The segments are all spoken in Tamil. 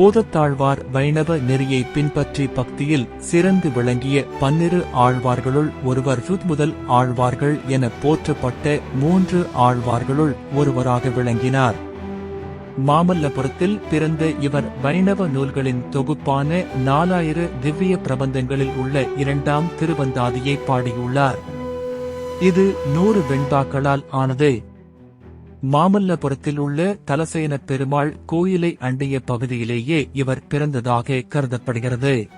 பூதத்தாழ்வார் வைணவ நெறியை பின்பற்றி பக்தியில் சிறந்து விளங்கிய பன்னிரு ஆழ்வார்களுள் ஒருவர் முதல் ஆழ்வார்கள் என போற்றப்பட்ட மூன்று ஆழ்வார்களுள் ஒருவராக விளங்கினார். மாமல்லபுரத்தில் பிறந்த இவர் வைணவ நூல்களின் தொகுப்பான நாலாயிர திவ்ய பிரபந்தங்களில் உள்ள இரண்டாம் திருவந்தாதியை பாடியுள்ளார். இது நூறு வெண்பாக்களால் ஆனது. மாமல்லபுரத்தில் உள்ள தலசேன பெருமாள் கோயிலை அண்டிய பகுதியிலேயே இவர் பிறந்ததாக கருதப்படுகிறது.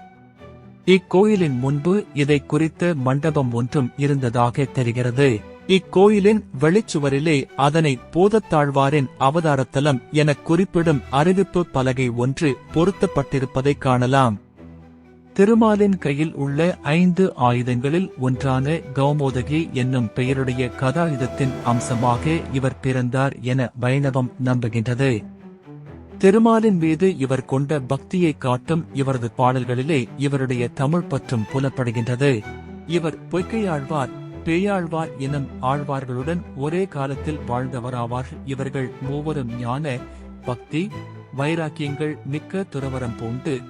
இக்கோயிலின் முன்பு இதை குறித்த மண்டபம் ஒன்றும் இருந்ததாக தெரிகிறது. இக்கோயிலின் வெளிச்சுவரிலே அதனை போதத்தாழ்வாரின் அவதாரத்தலம் என குறிப்பிடும் அறிவிப்பு பலகை ஒன்று பொருத்தப்பட்டிருப்பதைக் காணலாம். திருமாலின் கையில் உள்ள ஐந்து ஆயுதங்களில் ஒன்றான கௌமோதகி என்னும் பெயருடைய கதாயுதத்தின் அம்சமாக இவர் பிறந்தார் என வைணவம் நம்புகின்றது. திருமாலின் மீது இவர் கொண்ட பக்தியை காட்டும் இவரது பாடல்களிலே இவருடைய தமிழ் பற்றும் புலப்படுகின்றது. இவர் பொய்க்கையாழ்வார் பேயாழ்வார் எனும் ஆழ்வார்களுடன் ஒரே காலத்தில் வாழ்ந்தவராவார். இவர்கள் மூவரும் ஞான பக்தி வைராக்கியங்கள் மிக்க துறவரம் பூண்டு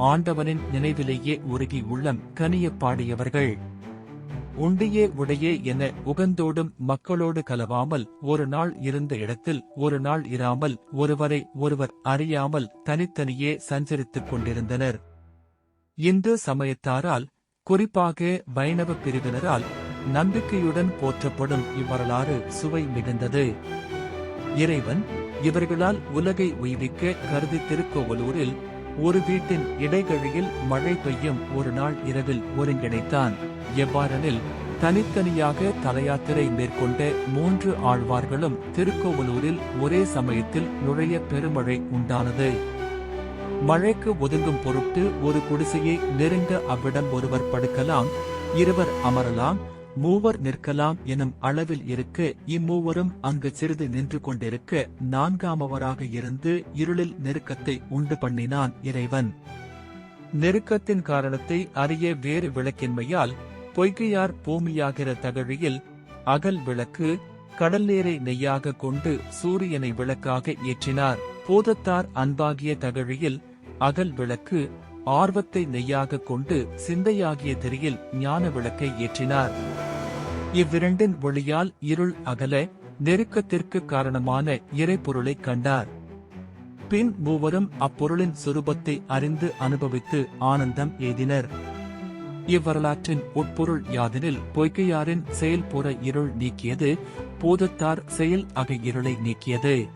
ஆண்டவனின் நினைவிலேயே உருகி உள்ளம் கனிய பாடியவர்கள். உண்டியே உடையே என உகந்தோடும் மக்களோடு கலவாமல் ஒரு நாள் இருந்த இடத்தில் ஒரு நாள் இராமல் ஒருவரை ஒருவர் அறியாமல் தனித்தனியே சஞ்சரித்துக் கொண்டிருந்தனர். இந்து சமயத்தாரால் குறிப்பாக வைணவ பிரிவினரால் நம்பிக்கையுடன் போற்றப்படும் இவ்வரலாறு சுவை மிகுந்தது. இறைவன் இவர்களால் உலகை உய்விக்க கருதி திருக்கோவலூரில் ஒரு வீட்டின் இடைகழியில் மழை பெய்யும் ஒரு நாள் இரவில் ஒருங்கிணைத்தான். எவ்வாறெனில் தனித்தனியாக தலையாத்திரை மேற்கொண்ட மூன்று ஆழ்வார்களும் திருக்கோவலூரில் ஒரே சமயத்தில் நுழைய பெருமழை உண்டானது. மழைக்கு ஒதுங்கும் பொருட்டு ஒரு குடிசையை நெருங்க அவ்விடம் ஒருவர் படுக்கலாம் இருவர் அமரலாம் மூவர் நிற்கலாம் எனும் அளவில் இருக்க இம்மூவரும் அங்கு சிறிது நின்று கொண்டிருக்க நான்காமவராக இருந்து இருளில் நெருக்கத்தை உண்டு பண்ணினான் இறைவன். நெருக்கத்தின் காரணத்தை அறிய வேறு விளக்கின்மையால் பொய்கையார் பூமியாகிற தகழியில் அகல் விளக்கு கடல் நீரை நெய்யாக கொண்டு சூரியனை விளக்காக ஏற்றினார். பூதத்தார் அன்பாகிய தகழியில் அகல் விளக்கு ஆர்வத்தை நெய்யாக கொண்டு சிந்தையாகிய திரியில் ஞான விளக்கை ஏற்றினார். இவ்விரண்டின் ஒளியால் இருள் அகல நெருக்கத்திற்கு காரணமான இறைப்பொருளை கண்டார். பின் மூவரும் அப்பொருளின் சுரூபத்தை அறிந்து அனுபவித்து ஆனந்தம் எய்தினர். இவ்வரலாற்றின் உட்பொருள் யாதெனில் பொய்கையாரின் செயல்புற இருள் நீக்கியது பூதத்தார் செயல் அக இருளை நீக்கியது.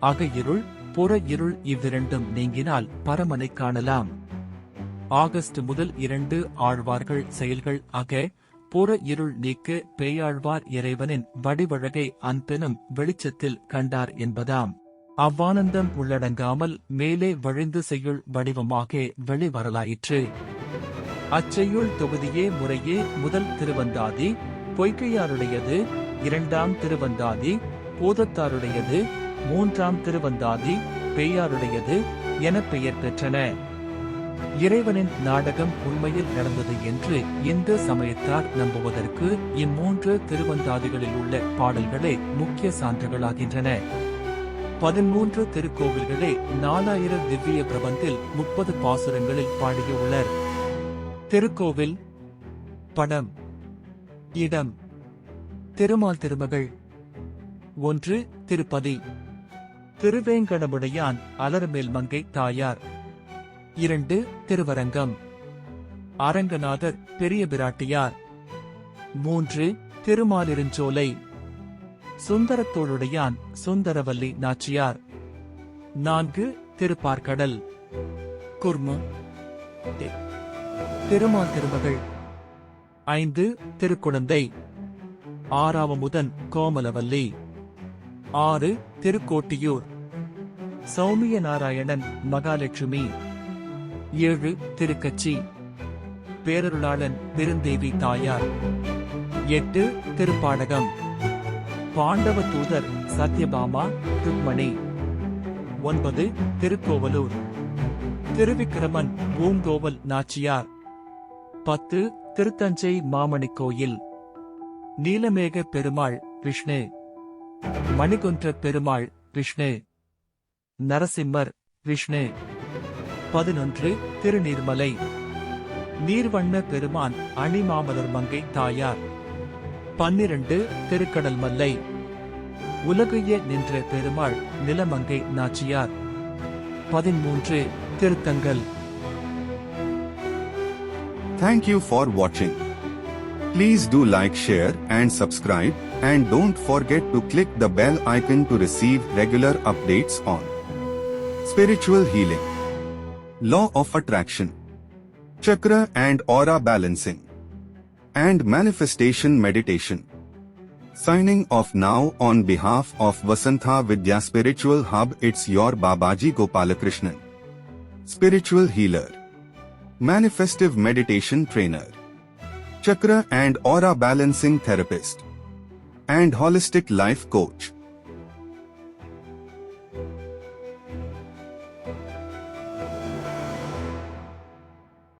அக இருள் புற இருள் இவ்விரண்டும் நீங்கினால் பரமனை காணலாம். ஆகஸ்ட் முதல் இரண்டு ஆழ்வார்கள் செயல்கள் அக புற இருள் நீக்க பேயாழ்வார் இறைவனின் வடிவழகை அன்பெனும் வெளிச்சத்தில் கண்டார் என்பதாம். அவ்வானந்தம் உள்ளடங்காமல் மேலே வழிந்து செய்யுள் வடிவமாக வெளிவரலாயிற்று. அச்செய்யுள் தொகுதியே முறையே முதல் திருவந்தாதி பொய்கையாருடையது இரண்டாம் திருவந்தாதி போதத்தாருடையது மூன்றாம் திருவந்தாதி பெய்யாருடையது என பெயர் பெற்றன. இறைவனின் நாடகம் உண்மையில் நடந்தது என்று இந்து சமயத்தார் நம்புவதற்கு இம்மூன்று திருவந்தாதிகளில் உள்ள பாடல்களே முக்கிய சான்றுகளாகின்றன. பதிமூன்று திருக்கோவில்களே நாலாயிரம் திவ்ய பிரபந்தில் முப்பது பாசுரங்களில் பாடியுள்ளர் திருக்கோவில் படம் இடம் திருமால் திருமகள் ஒன்று திருப்பதி. திருவேங்கடமுடையான் அலர்மேல் மங்கை தாயார். இரண்டு திருவரங்கம். அரங்கநாதர் பெரிய பிராட்டியார். மூன்று திருமாலிருஞ்சோலை. சுந்தரத்தோளுடையான் சுந்தரவல்லி நாச்சியார். நான்கு திருப்பார்கடல். குர்மு. திருமால் திருமகள். ஐந்து திருக்குழந்தை. ஆறாவமுதன் கோமலவல்லி. ஆறு திருக்கோட்டியூர். சௌமிய நாராயணன் மகாலட்சுமி. ஏழு திருக்கச்சி பேரருளாளன் பெருந்தேவி தாயார். எட்டு திருப்பாடகம். பாண்டவ தூதர் சத்யபாமா ருக்மணி. ஒன்பது திருக்கோவலூர். திருவிக்கிரமன் பூங்கோவல் நாச்சியார். பத்து திருத்தஞ்சை மாமணி கோயில். நீலமேக பெருமாள் விஷ்ணு. மணிகுன்ற பெருமாள் விஷ்ணு நரசிம்மர் விஷ்ணு பதினொன்று திருநீர்மலை. நீர்வண்ண பெருமான் அணிமாமலர் மங்கை தாயார். பன்னிரண்டு திருக்கடல் மல்லை. உலகைய நின்ற பெருமாள் நிலமங்கை நாச்சியார். பதிமூன்று திருத்தங்கல் தேங்க்யூ ஃபார் வாட்சிங். Please do like, share, and subscribe, and don't forget to click the bell icon to receive regular updates on spiritual healing, law of attraction, chakra and aura balancing, and manifestation meditation. Signing off now on behalf of Vasantha Vidya Spiritual Hub, it's your Babaji Gopalakrishnan, spiritual healer, manifestive meditation trainer, chakra and aura balancing therapist, and holistic life coach.